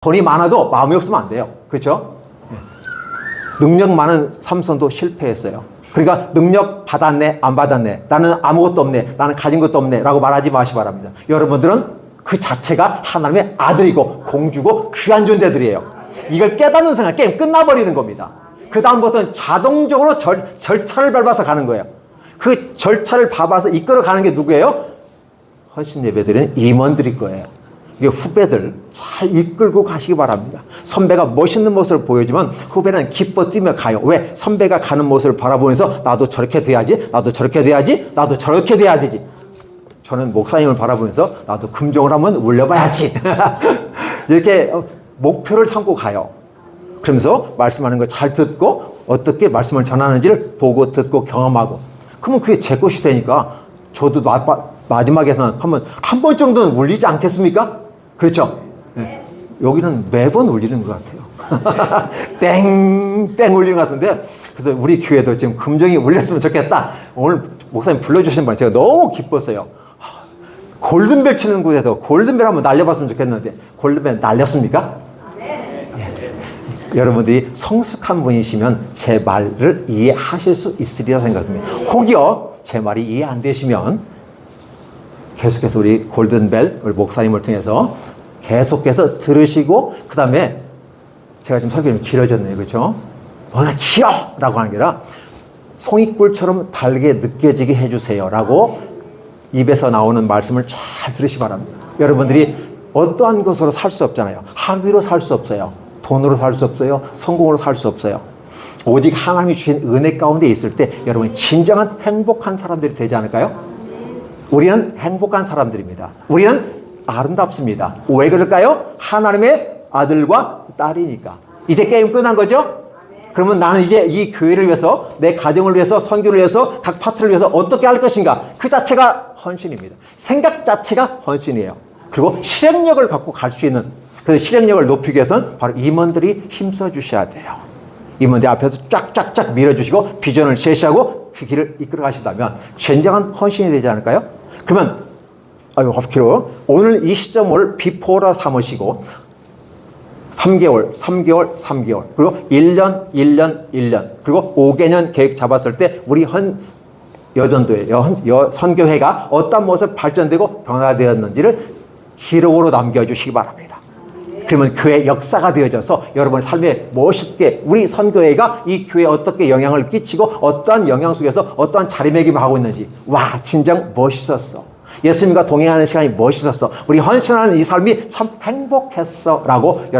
돈이 많아도 마음이 없으면 안 돼요. 그렇죠? 능력 많은 삼손도 실패했어요. 그러니까 능력 받았네, 안 받았네. 나는 아무것도 없네. 나는 가진 것도 없네. 라고 말하지 마시 바랍니다. 여러분들은 그 자체가 하나님의 아들이고 공주고 귀한 존재들이에요. 이걸 깨닫는 순간 게임 끝나버리는 겁니다. 그 다음부터는 자동적으로 절, 절차를 밟아서 가는 거예요. 그 절차를 밟아서 이끌어 가는 게 누구예요? 헌신 예배드리는 임원들일 거예요. 후배들 잘 이끌고 가시기 바랍니다. 선배가 멋있는 모습을 보여주면 후배는 기뻐 뛰며 가요. 왜? 선배가 가는 모습을 바라보면서 나도 저렇게 돼야지, 나도 저렇게 돼야지, 나도 저렇게 돼야 되지. 저는 목사님을 바라보면서 나도 금종을 한번 울려봐야지. 이렇게 어, 목표를 삼고 가요. 그러면서 말씀하는 걸 잘 듣고 어떻게 말씀을 전하는지를 보고 듣고 경험하고 그러면 그게 제 것이 되니까 저도 마, 마지막에는 한번 한 번 정도는 울리지 않겠습니까? 그렇죠? 네. 여기는 매번 울리는 것 같아요. 땡, 땡 울리는 것 같은데 그래서 우리 교회도 지금 금정이 울렸으면 좋겠다. 오늘 목사님 불러주신 말 제가 너무 기뻤어요. 골든벨 치는 곳에서 골든벨 한번 날려봤으면 좋겠는데 골든벨 날렸습니까? 여러분들이 성숙한 분이시면 제 말을 이해하실 수 있으리라 생각합니다. 혹여 제 말이 이해 안 되시면 계속해서 우리 골든벨 우리 목사님을 통해서 계속해서 들으시고 그 다음에 제가 지금 설교는 길어졌네요, 그렇죠? 뭐가 길어 라고 하는 게 아니라 송이꿀처럼 달게 느껴지게 해주세요 라고 입에서 나오는 말씀을 잘 들으시 바랍니다. 여러분들이 어떠한 것으로 살 수 없잖아요. 학위로 살 수 없어요. 돈으로 살 수 없어요. 성공으로 살 수 없어요. 오직 하나님이 주신 은혜 가운데 있을 때 여러분 진정한 행복한 사람들이 되지 않을까요? 우리는 행복한 사람들입니다. 우리는 아름답습니다. 왜 그럴까요? 하나님의 아들과 딸이니까. 이제 게임 끝난 거죠? 그러면 나는 이제 이 교회를 위해서, 내 가정을 위해서, 선교를 위해서, 각 파트를 위해서 어떻게 할 것인가? 그 자체가 헌신입니다. 생각 자체가 헌신이에요. 그리고 실행력을 갖고 갈 수 있는, 그래서 실행력을 높이기 위해서는 바로 임원들이 힘써 주셔야 돼요. 임원들 앞에서 쫙쫙쫙 밀어주시고 비전을 제시하고 그 길을 이끌어 가신다면 진정한 헌신이 되지 않을까요? 그러면 아유 합기로 오늘 이 시점을 비포라 삼으시고 3개월, 3개월, 3개월. 그리고 1년, 1년, 1년. 그리고 5개년 계획 잡았을 때 우리 헌 여전도회, 여, 여, 선교회가 어떤 모습 발전되고 변화되었는지를 기록으로 남겨주시기 바랍니다. 그러면 교회 역사가 되어져서 여러분 삶에 멋있게 우리 선교회가 이 교회에 어떻게 영향을 끼치고 어떠한 영향 속에서 어떠한 자리매김을 하고 있는지 와 진정 멋있었어. 예수님과 동행하는 시간이 멋있었어. 우리 헌신하는 이 삶이 참 행복했어. 라고 여러분